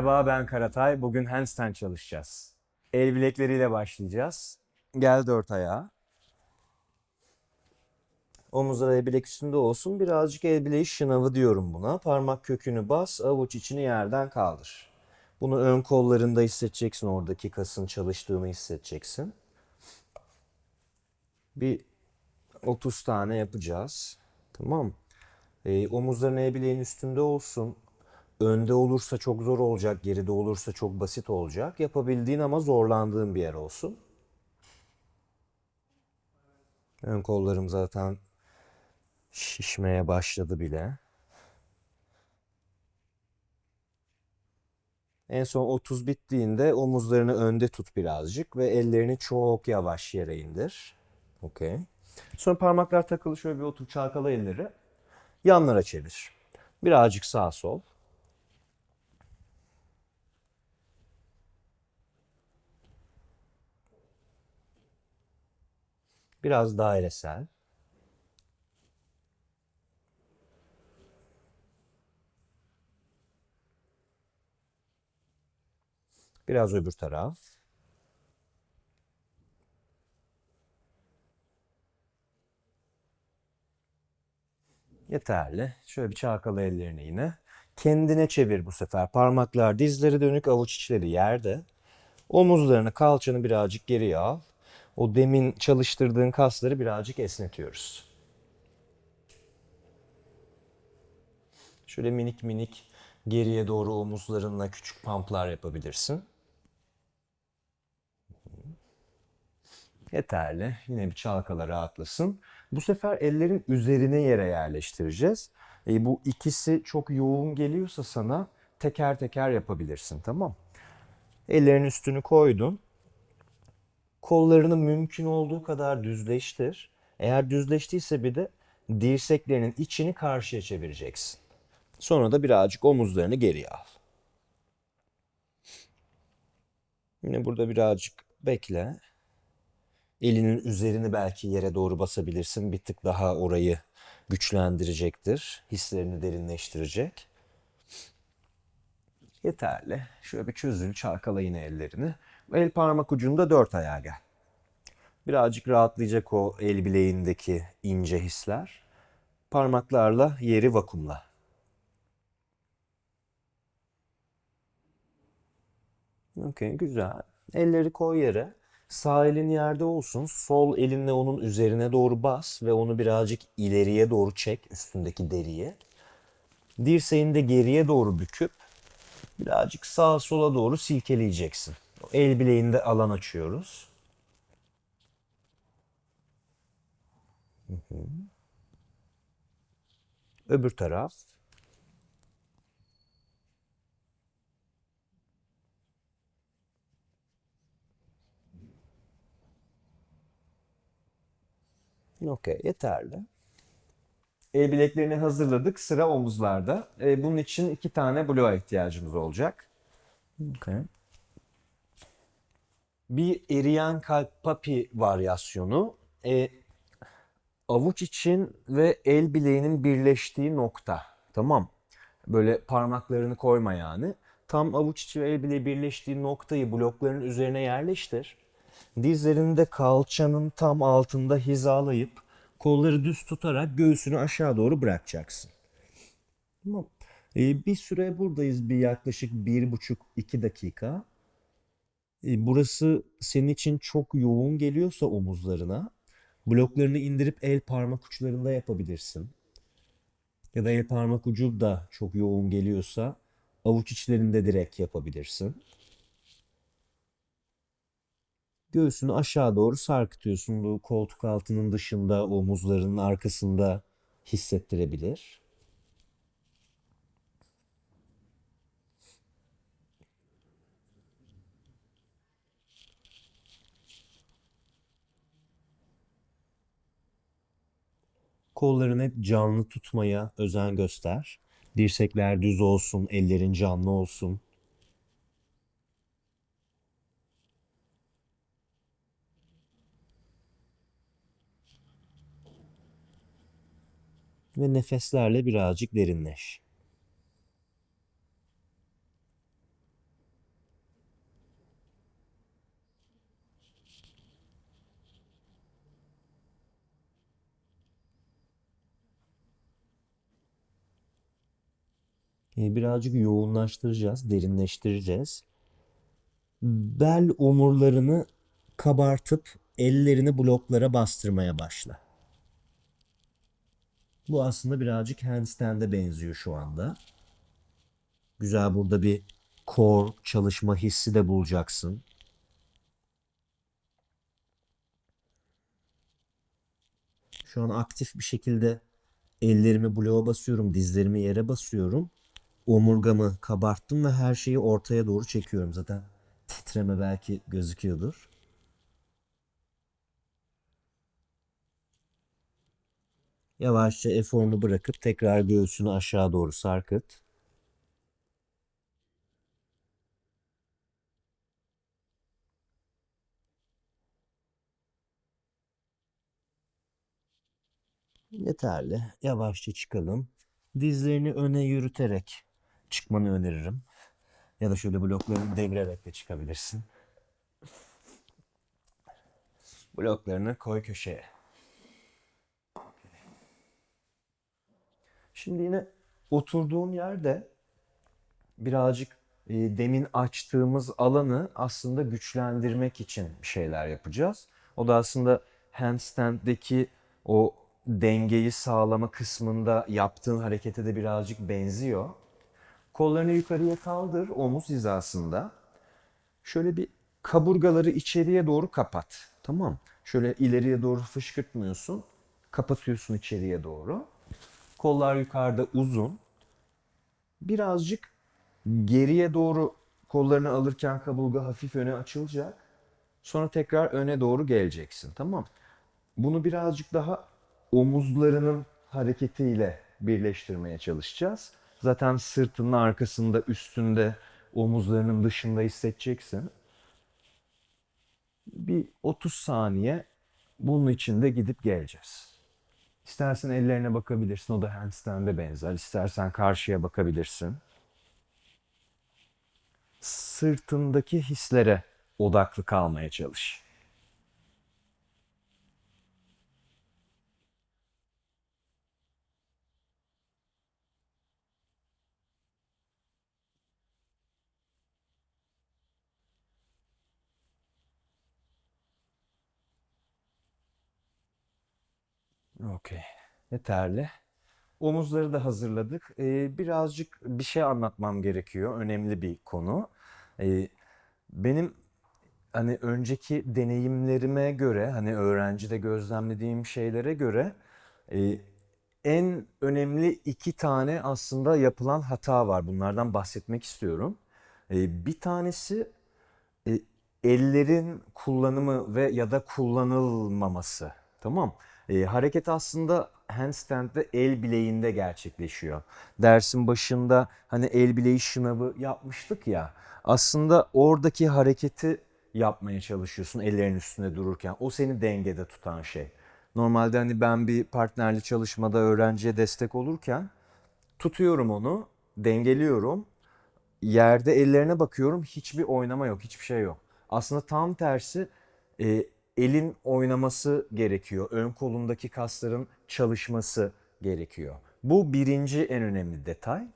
Merhaba ben Karatay. Bugün handstand çalışacağız. El bilekleriyle başlayacağız. Gel dört ayağa. Omuzlar el bilek üstünde olsun. Birazcık el bileği şınavı diyorum buna. Parmak kökünü bas, avuç içini yerden kaldır. Bunu ön kollarında hissedeceksin. Oradaki kasın çalıştığını hissedeceksin. Bir 30 tane yapacağız. Tamam. Ee, omuzların el bileğin üstünde olsun. Önde olursa çok zor olacak, geride olursa çok basit olacak. Yapabildiğin ama zorlandığın bir yer olsun. Ön kollarım zaten şişmeye başladı bile. En son 30 bittiğinde omuzlarını önde tut birazcık ve ellerini çok yavaş yere indir. Okey. Sonra parmaklar takılı şöyle bir otur çalkala elleri. Yanlara çevir. Birazcık sağ sol. Biraz dairesel. Biraz öbür taraf. Yeterli. Şöyle bir çalkala ellerini yine. Kendine çevir bu sefer. Parmaklar dizleri dönük, avuç içleri yerde. Omuzlarını, kalçanı birazcık geriye al. O demin çalıştırdığın kasları birazcık esnetiyoruz. Şöyle minik minik geriye doğru omuzlarınla küçük pamplar yapabilirsin. Yeterli. Yine bir çalkala rahatlasın. Bu sefer ellerin üzerine yere yerleştireceğiz. E, bu ikisi çok yoğun geliyorsa sana teker teker yapabilirsin tamam. Ellerin üstünü koydun. Kollarını mümkün olduğu kadar düzleştir. Eğer düzleştiyse bir de dirseklerinin içini karşıya çevireceksin. Sonra da birazcık omuzlarını geriye al. Yine burada birazcık bekle. Elinin üzerini belki yere doğru basabilirsin. Bir tık daha orayı güçlendirecektir. Hislerini derinleştirecek. Yeterli. Şöyle bir çözül, çalkala yine ellerini. El parmak ucunda dört ayağa gel. Birazcık rahatlayacak o el bileğindeki ince hisler. Parmaklarla yeri vakumla. Okey, güzel. Elleri koy yere. Sağ elin yerde olsun. Sol elinle onun üzerine doğru bas ve onu birazcık ileriye doğru çek üstündeki deriye. Dirseğini de geriye doğru büküp birazcık sağa sola doğru silkeleyeceksin. El bileğinde alan açıyoruz. Hı hı. Öbür taraf. Okey, yeterli. El bileklerini hazırladık. Sıra omuzlarda. E, bunun için iki tane bloğa ihtiyacımız olacak. Okay. Bir eriyen kalp papi varyasyonu. E, avuç için ve el bileğinin birleştiği nokta. Tamam. Böyle parmaklarını koyma yani. Tam avuç içi ve el bileği birleştiği noktayı blokların üzerine yerleştir. Dizlerini de kalçanın tam altında hizalayıp kolları düz tutarak göğsünü aşağı doğru bırakacaksın. Tamam. Ee, bir süre buradayız bir yaklaşık bir buçuk iki dakika. Burası senin için çok yoğun geliyorsa omuzlarına bloklarını indirip el parmak uçlarında yapabilirsin. Ya da el parmak ucu da çok yoğun geliyorsa avuç içlerinde direkt yapabilirsin. Göğsünü aşağı doğru sarkıtıyorsun. Bu koltuk altının dışında, omuzlarının arkasında hissettirebilir. Kollarını canlı tutmaya özen göster. Dirsekler düz olsun, ellerin canlı olsun. Ve nefeslerle birazcık derinleş. Birazcık yoğunlaştıracağız, derinleştireceğiz. Bel omurlarını kabartıp ellerini bloklara bastırmaya başla. Bu aslında birazcık handstand'e benziyor şu anda. Güzel burada bir core çalışma hissi de bulacaksın. Şu an aktif bir şekilde ellerimi bloğa basıyorum, dizlerimi yere basıyorum. Omurgamı kabarttım ve her şeyi ortaya doğru çekiyorum. Zaten titreme belki gözüküyordur. Yavaşça eforunu bırakıp tekrar göğsünü aşağı doğru sarkıt. Yeterli. Yavaşça çıkalım. Dizlerini öne yürüterek çıkmanı öneririm. Ya da şöyle bloklarını devirerek de çıkabilirsin. Bloklarını koy köşeye. Şimdi yine oturduğun yerde birazcık e, demin açtığımız alanı aslında güçlendirmek için bir şeyler yapacağız. O da aslında handstand'deki o dengeyi sağlama kısmında yaptığın harekete de birazcık benziyor. Kollarını yukarıya kaldır omuz hizasında. Şöyle bir kaburgaları içeriye doğru kapat. Tamam. Şöyle ileriye doğru fışkırtmıyorsun. Kapatıyorsun içeriye doğru. Kollar yukarıda uzun. Birazcık geriye doğru kollarını alırken kaburga hafif öne açılacak. Sonra tekrar öne doğru geleceksin. Tamam. Bunu birazcık daha omuzlarının hareketiyle birleştirmeye çalışacağız. Zaten sırtının arkasında, üstünde, omuzlarının dışında hissedeceksin. Bir 30 saniye bunun içinde gidip geleceğiz. İstersen ellerine bakabilirsin. O da handstand'e benzer. İstersen karşıya bakabilirsin. Sırtındaki hislere odaklı kalmaya çalış. Okey. Yeterli. Omuzları da hazırladık. Ee, birazcık bir şey anlatmam gerekiyor. Önemli bir konu. Ee, benim hani önceki deneyimlerime göre, hani öğrencide gözlemlediğim şeylere göre e, en önemli iki tane aslında yapılan hata var. Bunlardan bahsetmek istiyorum. Ee, bir tanesi e, ellerin kullanımı ve ya da kullanılmaması. Tamam. E, hareket aslında handstand'de el bileğinde gerçekleşiyor. Dersin başında hani el bileği şınavı yapmıştık ya. Aslında oradaki hareketi yapmaya çalışıyorsun ellerin üstünde dururken. O seni dengede tutan şey. Normalde hani ben bir partnerli çalışmada öğrenciye destek olurken tutuyorum onu, dengeliyorum. Yerde ellerine bakıyorum hiçbir oynama yok, hiçbir şey yok. Aslında tam tersi e, elin oynaması gerekiyor. Ön kolundaki kasların çalışması gerekiyor. Bu birinci en önemli detay.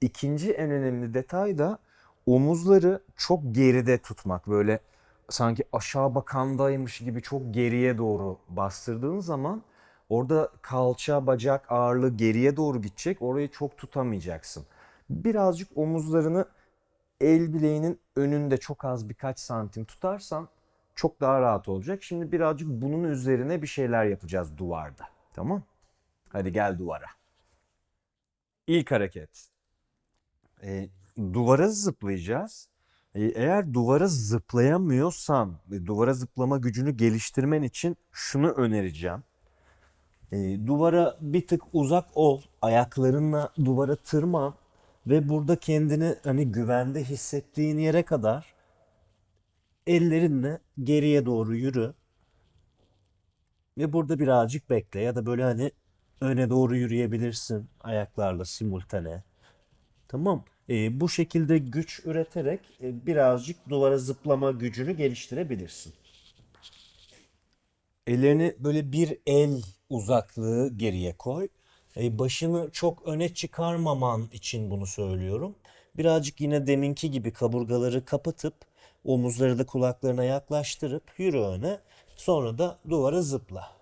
İkinci en önemli detay da omuzları çok geride tutmak. Böyle sanki aşağı bakandaymış gibi çok geriye doğru bastırdığın zaman orada kalça, bacak ağırlığı geriye doğru gidecek. Orayı çok tutamayacaksın. Birazcık omuzlarını el bileğinin önünde çok az birkaç santim tutarsan çok daha rahat olacak. Şimdi birazcık bunun üzerine bir şeyler yapacağız duvarda. Tamam? Hadi gel duvara. İlk hareket. E, duvara zıplayacağız. E, eğer duvara zıplayamıyorsan, e, duvara zıplama gücünü geliştirmen için şunu önereceğim. E, duvara bir tık uzak ol. Ayaklarınla duvara tırman ve burada kendini hani güvende hissettiğin yere kadar ellerinle geriye doğru yürü. Ve burada birazcık bekle ya da böyle hani öne doğru yürüyebilirsin ayaklarla simultane. Tamam. E, bu şekilde güç üreterek e, birazcık duvara zıplama gücünü geliştirebilirsin. Ellerini böyle bir el uzaklığı geriye koy E, başını çok öne çıkarmaman için bunu söylüyorum. Birazcık yine deminki gibi kaburgaları kapatıp omuzları da kulaklarına yaklaştırıp yürü öne. Sonra da duvara zıpla.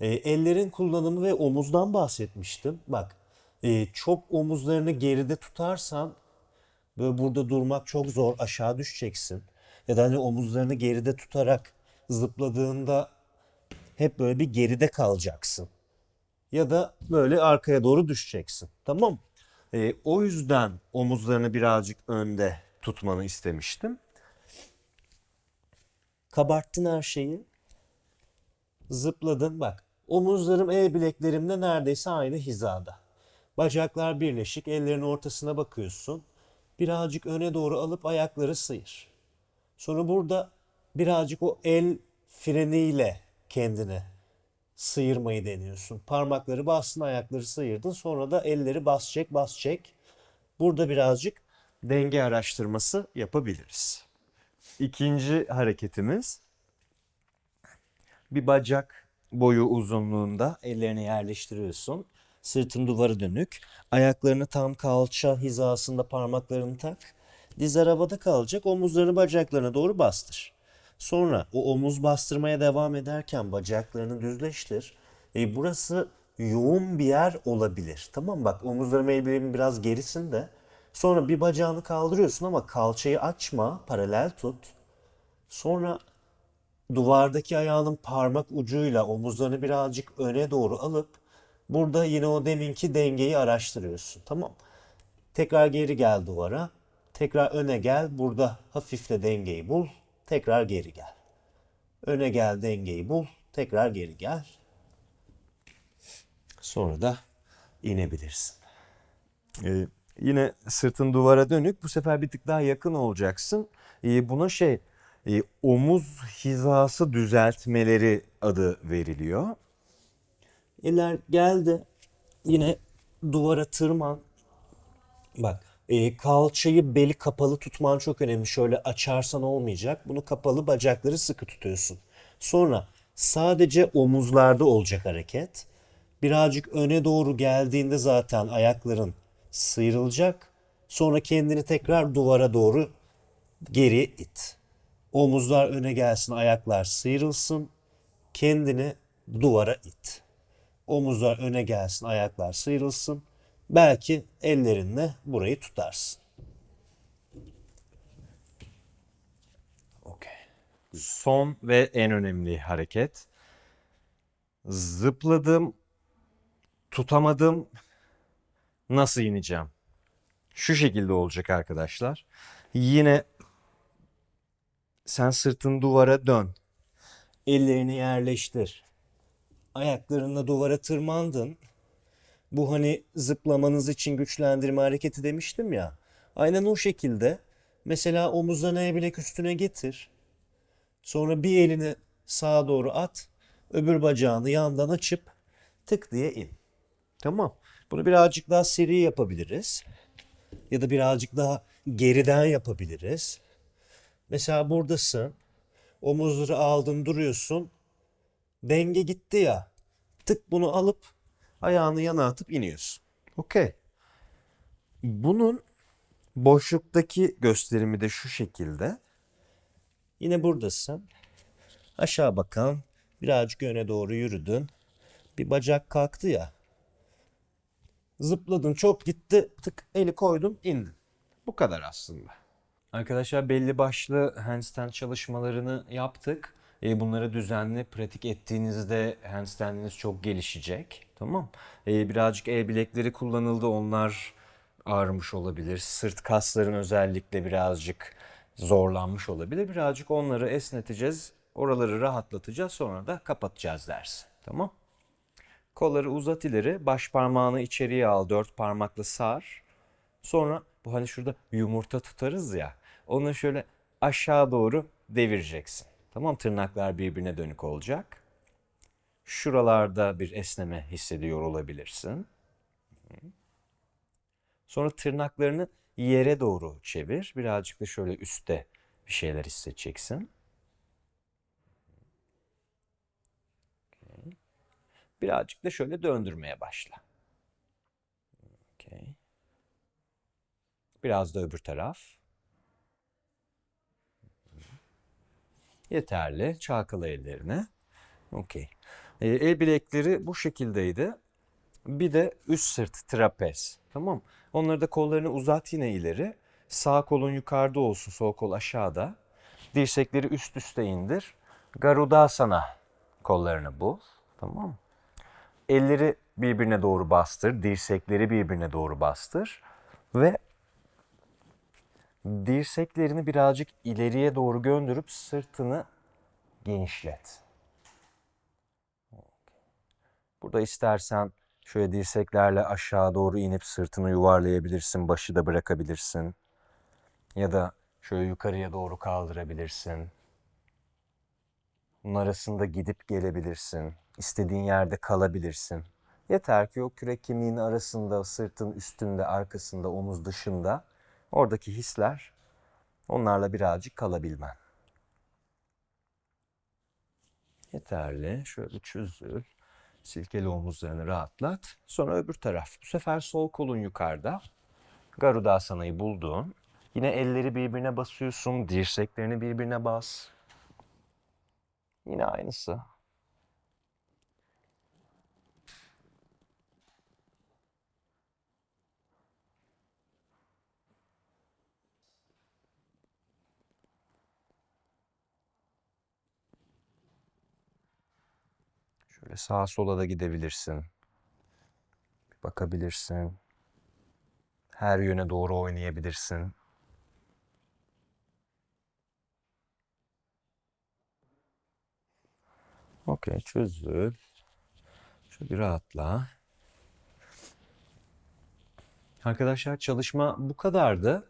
E, ellerin kullanımı ve omuzdan bahsetmiştim. Bak e, çok omuzlarını geride tutarsan böyle burada durmak çok zor aşağı düşeceksin. Ya da hani omuzlarını geride tutarak zıpladığında hep böyle bir geride kalacaksın. Ya da böyle arkaya doğru düşeceksin. Tamam? E, o yüzden omuzlarını birazcık önde tutmanı istemiştim. Kabarttın her şeyi. Zıpladın bak. Omuzlarım el bileklerimle neredeyse aynı hizada. Bacaklar birleşik, ellerin ortasına bakıyorsun. Birazcık öne doğru alıp ayakları sıyır. Sonra burada birazcık o el freniyle kendini sıyırmayı deniyorsun. Parmakları bastın, ayakları sıyırdın. Sonra da elleri bas çek, bas çek. Burada birazcık Denge araştırması yapabiliriz. İkinci hareketimiz bir bacak boyu uzunluğunda ellerini yerleştiriyorsun. Sırtın duvara dönük. Ayaklarını tam kalça hizasında parmaklarını tak. Dizler havada kalacak. Omuzlarını bacaklarına doğru bastır. Sonra o omuz bastırmaya devam ederken bacaklarını düzleştir. E, burası yoğun bir yer olabilir. Tamam bak omuzlarım el bileğimin biraz gerisinde. Sonra bir bacağını kaldırıyorsun ama kalçayı açma, paralel tut. Sonra duvardaki ayağının parmak ucuyla omuzlarını birazcık öne doğru alıp burada yine o deminki dengeyi araştırıyorsun. Tamam. Tekrar geri gel duvara. Tekrar öne gel. Burada hafifle dengeyi bul. Tekrar geri gel. Öne gel dengeyi bul. Tekrar geri gel. Sonra da inebilirsin. Ee, yine sırtın duvara dönük. Bu sefer bir tık daha yakın olacaksın. Ee, buna şey e, omuz hizası düzeltmeleri adı veriliyor. Eller geldi. Yine duvara tırman. Bak e, kalçayı beli kapalı tutman çok önemli. Şöyle açarsan olmayacak. Bunu kapalı bacakları sıkı tutuyorsun. Sonra sadece omuzlarda olacak hareket. Birazcık öne doğru geldiğinde zaten ayakların sıyrılacak. Sonra kendini tekrar duvara doğru geri it. Omuzlar öne gelsin, ayaklar sıyrılsın. Kendini duvara it. Omuzlar öne gelsin, ayaklar sıyrılsın. Belki ellerinle burayı tutarsın. Okey. Son ve en önemli hareket. Zıpladım, tutamadım. Nasıl ineceğim? Şu şekilde olacak arkadaşlar. Yine sen sırtın duvara dön. Ellerini yerleştir. Ayaklarınla duvara tırmandın. Bu hani zıplamanız için güçlendirme hareketi demiştim ya. Aynen o şekilde. Mesela omuzlarını el bilek üstüne getir. Sonra bir elini sağa doğru at. Öbür bacağını yandan açıp tık diye in. Tamam. Bunu birazcık daha seri yapabiliriz. Ya da birazcık daha geriden yapabiliriz. Mesela buradasın. Omuzları aldın duruyorsun. Denge gitti ya. Tık bunu alıp ayağını yana atıp iniyorsun. Okey. Bunun boşluktaki gösterimi de şu şekilde. Yine buradasın. Aşağı bakan birazcık öne doğru yürüdün. Bir bacak kalktı ya. Zıpladın çok gitti. Tık eli koydun indin. Bu kadar aslında. Arkadaşlar belli başlı handstand çalışmalarını yaptık. E, bunları düzenli pratik ettiğinizde handstandiniz çok gelişecek. Tamam. E, birazcık el bilekleri kullanıldı. Onlar ağrımış olabilir. Sırt kasların özellikle birazcık zorlanmış olabilir. Birazcık onları esneteceğiz. Oraları rahatlatacağız. Sonra da kapatacağız dersi. Tamam. Kolları uzat ileri. Baş parmağını içeriye al. Dört parmakla sar. Sonra bu hani şurada yumurta tutarız ya. Onu şöyle aşağı doğru devireceksin. Tamam tırnaklar birbirine dönük olacak. Şuralarda bir esneme hissediyor olabilirsin. Sonra tırnaklarını yere doğru çevir. Birazcık da şöyle üstte bir şeyler hissedeceksin. Birazcık da şöyle döndürmeye başla. Okey. Biraz da öbür taraf. Yeterli. Çalkala ellerini. Okey. Ee, el bilekleri bu şekildeydi. Bir de üst sırt trapez. Tamam. Onları da kollarını uzat yine ileri. Sağ kolun yukarıda olsun, sol kol aşağıda. Dirsekleri üst üste indir. Garudasana kollarını bul. Tamam mı? Elleri birbirine doğru bastır, dirsekleri birbirine doğru bastır ve dirseklerini birazcık ileriye doğru gönderip sırtını genişlet. Burada istersen şöyle dirseklerle aşağı doğru inip sırtını yuvarlayabilirsin, başı da bırakabilirsin. Ya da şöyle yukarıya doğru kaldırabilirsin. Bunun arasında gidip gelebilirsin. İstediğin yerde kalabilirsin. Yeter ki o kürek kemiğinin arasında, sırtın üstünde, arkasında, omuz dışında oradaki hisler onlarla birazcık kalabilmen. Yeterli. Şöyle çözül. Silkeli omuzlarını rahatlat. Sonra öbür taraf. Bu sefer sol kolun yukarıda. Garudasana'yı bulduğun. Yine elleri birbirine basıyorsun. Dirseklerini birbirine bas. Yine aynısı. Şöyle sağa sola da gidebilirsin. Bir bakabilirsin. Her yöne doğru oynayabilirsin. Okey, çözül. Şöyle bir rahatla. Arkadaşlar çalışma bu kadardı.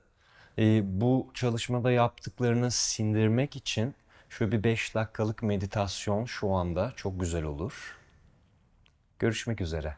Ee, bu çalışmada yaptıklarını sindirmek için şöyle bir 5 dakikalık meditasyon şu anda çok güzel olur. Görüşmek üzere.